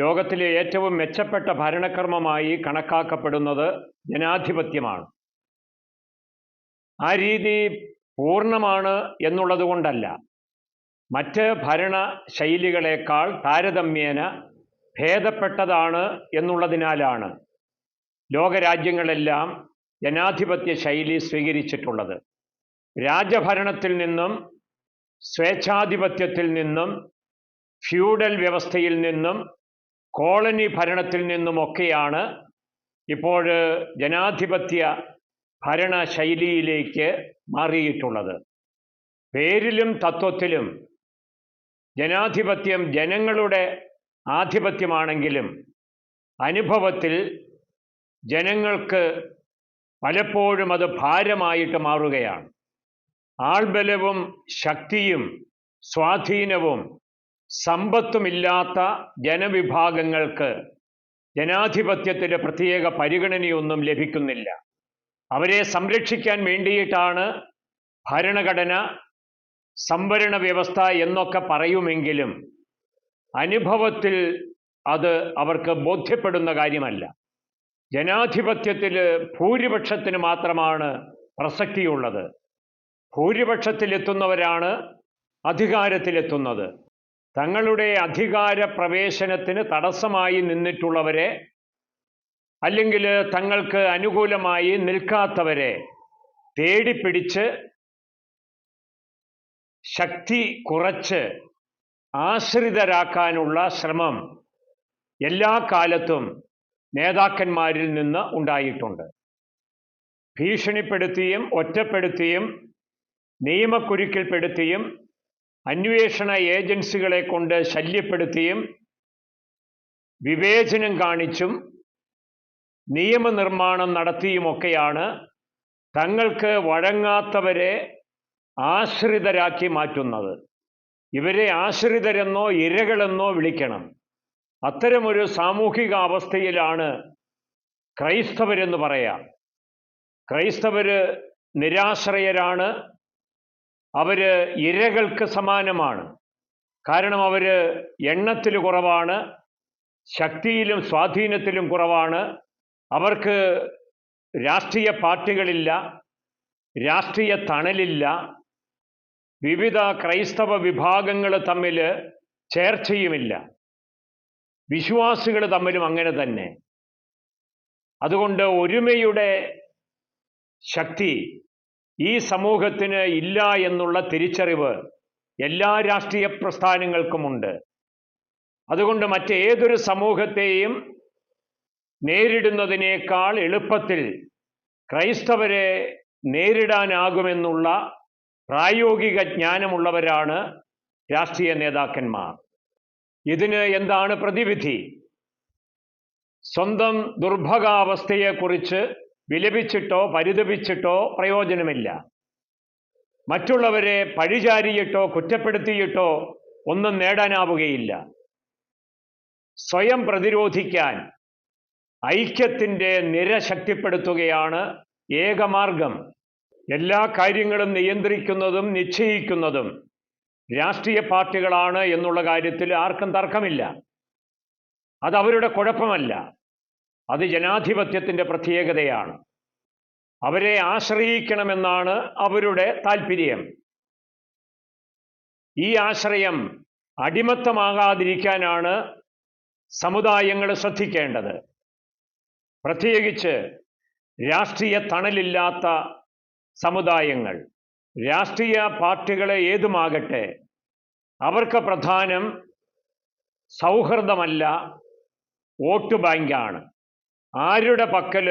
ലോകത്തിലെ ഏറ്റവും മെച്ചപ്പെട്ട ഭരണക്രമമായി കണക്കാക്കപ്പെടുന്നത് ജനാധിപത്യമാണ്. ആ രീതി പൂർണമാണ് എന്നുള്ളതുകൊണ്ടല്ല മറ്റ് ഭരണ ശൈലികളെക്കാൾ താരതമ്യേന ഭേദപ്പെട്ടതാണ് എന്നുള്ളതിനാലാണ് ലോകരാജ്യങ്ങളെല്ലാം ജനാധിപത്യ ശൈലി സ്വീകരിച്ചിട്ടുള്ളത്. രാജഭരണത്തിൽ നിന്നും സ്വേച്ഛാധിപത്യത്തിൽ നിന്നും ഫ്യൂഡൽ വ്യവസ്ഥയിൽ നിന്നും കോളനി ഭരണത്തിൽ നിന്നുമൊക്കെയാണ് ഇപ്പോൾ ജനാധിപത്യ ഭരണശൈലിയിലേക്ക് മാറിയിട്ടുള്ളത്. പേരിലും തത്വത്തിലും ജനാധിപത്യം ജനങ്ങളുടെ ആധിപത്യമാണെങ്കിലും അനുഭവത്തിൽ ജനങ്ങൾക്ക് പലപ്പോഴും അത് ഭാരമായിട്ട് മാറുകയാണ്. ആൾബലവും ശക്തിയും സ്വാധീനവും സമ്പത്തുമില്ലാത്ത ജനവിഭാഗങ്ങൾക്ക് ജനാധിപത്യത്തിന്റെ പ്രത്യേക പരിഗണനയൊന്നും ലഭിക്കുന്നില്ല. അവരെ സംരക്ഷിക്കാൻ വേണ്ടിയിട്ടാണ് ഭരണഘടന സംവരണ വ്യവസ്ഥ എന്നൊക്കെ പറയുമെങ്കിലും അനുഭവത്തിൽ അത് അവർക്ക് ബോധ്യപ്പെടുന്ന കാര്യമല്ല. ജനാധിപത്യത്തിൽ ഭൂരിപക്ഷത്തിന് മാത്രമാണ് പ്രസക്തിയുള്ളത്. ഭൂരിപക്ഷത്തിലെത്തുന്നവരാണ് അധികാരത്തിലെത്തുന്നത്. തങ്ങളുടെ അധികാര പ്രവേശനത്തിന് തടസ്സമായി നിന്നിട്ടുള്ളവരെ അല്ലെങ്കിൽ തങ്ങൾക്ക് അനുകൂലമായി നിൽക്കാത്തവരെ തേടിപ്പിടിച്ച് ശക്തി കുറച്ച് ആശ്രിതരാക്കാനുള്ള ശ്രമം എല്ലാ കാലത്തും നേതാക്കന്മാരിൽ നിന്ന് ഉണ്ടായിട്ടുണ്ട്. ഭീഷണിപ്പെടുത്തിയും ഒറ്റപ്പെടുത്തിയും നിയമക്കുരുക്കിൽപ്പെടുത്തിയും അന്വേഷണ ഏജൻസികളെ കൊണ്ട് ശല്യപ്പെടുത്തിയും വിവേചനം കാണിച്ചും നിയമനിർമ്മാണം നടത്തിയുമൊക്കെയാണ് തങ്ങൾക്ക് വഴങ്ങാത്തവരെ ആശ്രിതരാക്കി മാറ്റുന്നത്. ഇവരെ ആശ്രിതരെന്നോ ഇരകളെന്നോ വിളിക്കണം. അത്തരമൊരു സാമൂഹിക അവസ്ഥയിലാണ് ക്രൈസ്തവരെന്ന് പറയാം. ക്രൈസ്തവര് നിരാശ്രയരാണ്. അവർ ഇരകൾക്ക് സമാനമാണ്. കാരണം അവർ എണ്ണത്തിൽ കുറവാണ് ശക്തിയിലും സ്വാധീനത്തിലും കുറവാണ്. അവർക്ക് രാഷ്ട്രീയ പാർട്ടികളില്ല രാഷ്ട്രീയ തണലില്ല. വിവിധ ക്രൈസ്തവ വിഭാഗങ്ങൾ തമ്മിൽ ചേർച്ചയുമില്ല. വിശ്വാസികൾ തമ്മിലും അങ്ങനെ തന്നെ. അതുകൊണ്ട് ഒരുമയുടെ ശക്തി ഈ സമൂഹത്തിന് ഇല്ല എന്നുള്ള തിരിച്ചറിവ് എല്ലാ രാഷ്ട്രീയ പ്രസ്ഥാനങ്ങൾക്കുമുണ്ട് അതുകൊണ്ട് മറ്റേതൊരു സമൂഹത്തെയും നേരിടുന്നതിനേക്കാൾ എളുപ്പത്തിൽ ക്രൈസ്തവരെ നേരിടാനാകുമെന്നുള്ള പ്രായോഗിക ജ്ഞാനമുള്ളവരാണ് രാഷ്ട്രീയ നേതാക്കന്മാർ. ഇതിന് എന്താണ് പ്രതിവിധി? സ്വന്തം ദുർഭകാവസ്ഥയെക്കുറിച്ച് വിലപിച്ചിട്ടോ പരിതപിച്ചിട്ടോ പ്രയോജനമില്ല. മറ്റുള്ളവരെ പഴിചാരിയിട്ടോ കുറ്റപ്പെടുത്തിയിട്ടോ ഒന്നും നേടാനാവുകയില്ല. സ്വയം പ്രതിരോധിക്കാൻ ഐക്യത്തിന്റെ നിര ശക്തിപ്പെടുത്തുകയാണ് ഏകമാർഗം എല്ലാ കാര്യങ്ങളും നിയന്ത്രിക്കുന്നതും നിശ്ചയിക്കുന്നതും രാഷ്ട്രീയ പാർട്ടികളാണ് എന്നുള്ള കാര്യത്തിൽ ആർക്കും തർക്കമില്ല. അത് അവരുടെ കുഴപ്പമല്ല. അത് ജനാധിപത്യത്തിന്റെ പ്രത്യേകതയാണ്. അവരെ ആശ്രയിക്കണമെന്നാണ് അവരുടെ താല്പര്യം. ഈ ആശ്രയം അടിമത്തമാകാതിരിക്കാനാണ് സമുദായങ്ങൾ ശ്രദ്ധിക്കേണ്ടത്. പ്രത്യേകിച്ച് രാഷ്ട്രീയ തണലില്ലാത്ത സമുദായങ്ങൾ രാഷ്ട്രീയ പാർട്ടികളെ ഏതുമാകട്ടെ അവർക്ക് പ്രധാനം സൗഹൃദമല്ല വോട്ട് ബാങ്കാണ്. ആരുടെ പക്കൽ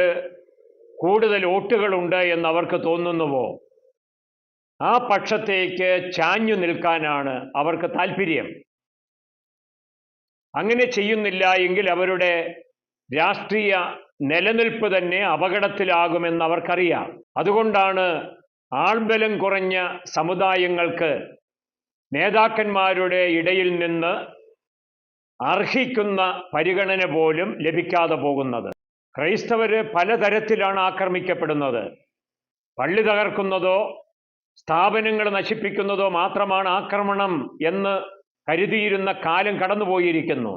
കൂടുതൽ ഓട്ടുകളുണ്ട് എന്ന് അവർക്ക് തോന്നുന്നുവോ? ആ പക്ഷത്തേക്ക് ചാഞ്ഞു നിൽക്കാനാണ് അവർക്ക് താല്പര്യം. അങ്ങനെ ചെയ്യുന്നില്ല എങ്കിൽ അവരുടെ രാഷ്ട്രീയ നിലനിൽപ്പ് തന്നെ അപകടത്തിലാകുമെന്ന് അവർക്കറിയാം. അതുകൊണ്ടാണ് ആൾബലം കുറഞ്ഞ സമുദായങ്ങൾക്ക് നേതാക്കന്മാരുടെ ഇടയിൽ നിന്ന് അർഹിക്കുന്ന പരിഗണന പോലും ലഭിക്കാതെ പോകുന്നത്. ക്രൈസ്തവര് പലതരത്തിലാണ് ആക്രമിക്കപ്പെടുന്നത്. പള്ളി തകർക്കുന്നതോ സ്ഥാപനങ്ങൾ നശിപ്പിക്കുന്നതോ മാത്രമാണ് ആക്രമണം എന്ന് കരുതിയിരുന്ന കാലം കടന്നുപോയിരിക്കുന്നു.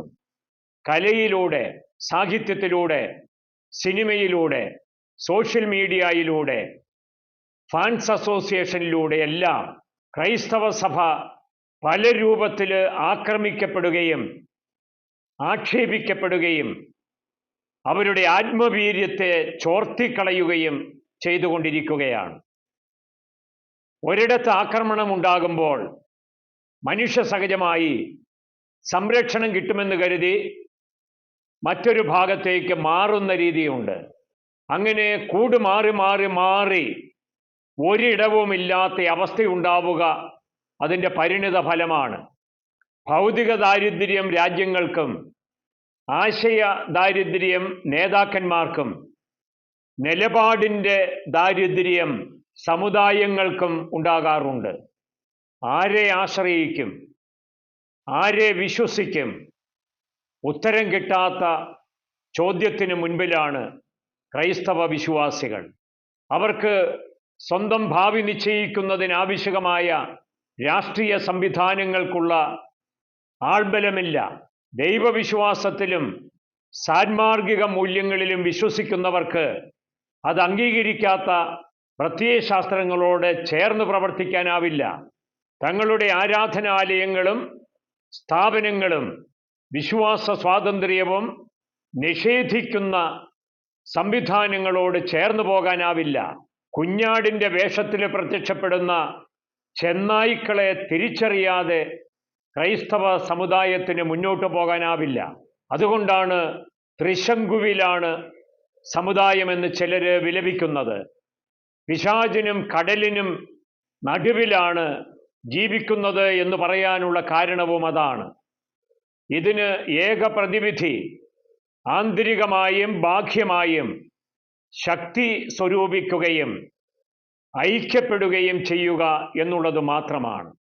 കലയിലൂടെ സാഹിത്യത്തിലൂടെ സിനിമയിലൂടെ സോഷ്യൽ മീഡിയയിലൂടെ ഫാൻസ് അസോസിയേഷനിലൂടെ എല്ലാം ക്രൈസ്തവ സഭ പല രൂപത്തിൽ ആക്രമിക്കപ്പെടുകയും ആക്ഷേപിക്കപ്പെടുകയും അവരുടെ ആത്മവീര്യത്തെ ചോർത്തിക്കളയുകയും ചെയ്തുകൊണ്ടിരിക്കുകയാണ്. ഒരിടത്ത് ആക്രമണം ഉണ്ടാകുമ്പോൾ മനുഷ്യ സഹജമായി സംരക്ഷണം കിട്ടുമെന്ന് കരുതി മറ്റൊരു ഭാഗത്തേക്ക് മാറുന്ന രീതിയുണ്ട്. അങ്ങനെ കൂടുമാറി മാറി മാറി മാറി ഒരിടവുമില്ലാത്ത അവസ്ഥയുണ്ടാവുക അതിന്റെ പരിണിത ഫലമാണ് ഭൗതിക ദാരിദ്ര്യം രാജ്യങ്ങൾക്കും ആശയ ദാരിദ്ര്യം നേതാക്കന്മാർക്കും നിലപാടിന്റെ ദാരിദ്ര്യം സമുദായങ്ങൾക്കും ഉണ്ടാകാറുണ്ട്. ആരെ ആശ്രയിക്കും? ആരെ വിശ്വസിക്കും? ഉത്തരം കിട്ടാത്ത ചോദ്യത്തിന് മുൻപിലാണ് ക്രൈസ്തവ വിശ്വാസികൾ. അവർക്ക് സ്വന്തം ഭാവി നിശ്ചയിക്കുന്നതിനാവശ്യകമായ രാഷ്ട്രീയ സംവിധാനങ്ങൾക്കുള്ള ആൾബലമില്ല. ദൈവവിശ്വാസത്തിലും സാൻമാർഗിക മൂല്യങ്ങളിലും വിശ്വസിക്കുന്നവർക്ക് അത് അംഗീകരിക്കാത്ത പ്രത്യയശാസ്ത്രങ്ങളോട് ചേർന്ന് പ്രവർത്തിക്കാനാവില്ല. തങ്ങളുടെ ആരാധനാലയങ്ങളും സ്ഥാപനങ്ങളും വിശ്വാസ സ്വാതന്ത്ര്യവും നിഷേധിക്കുന്ന സംവിധാനങ്ങളോട് ചേർന്നു പോകാനാവില്ല. കുഞ്ഞാടിന്റെ വേഷത്തിൽ പ്രത്യക്ഷപ്പെടുന്ന ചെന്നായ്ക്കളെ തിരിച്ചറിയാതെ ക്രൈസ്തവ സമുദായത്തിന് മുന്നോട്ട് പോകാനാവില്ല. അതുകൊണ്ടാണ് ത്രിശങ്കുവിലാണ് സമുദായമെന്ന് ചിലർ വിലപിക്കുന്നത്. പിശാചിനും കടലിനും നടുവിലാണ് ജീവിക്കുന്നത് എന്ന് പറയാനുള്ള കാരണവും അതാണ്. ഇതിന് ഏക പ്രതിവിധി ആന്തരികമായും ബാഹ്യമായും ശക്തി സ്വരൂപിക്കുകയും ഐക്യപ്പെടുകയും ചെയ്യുക എന്നുള്ളത് മാത്രമാണ്.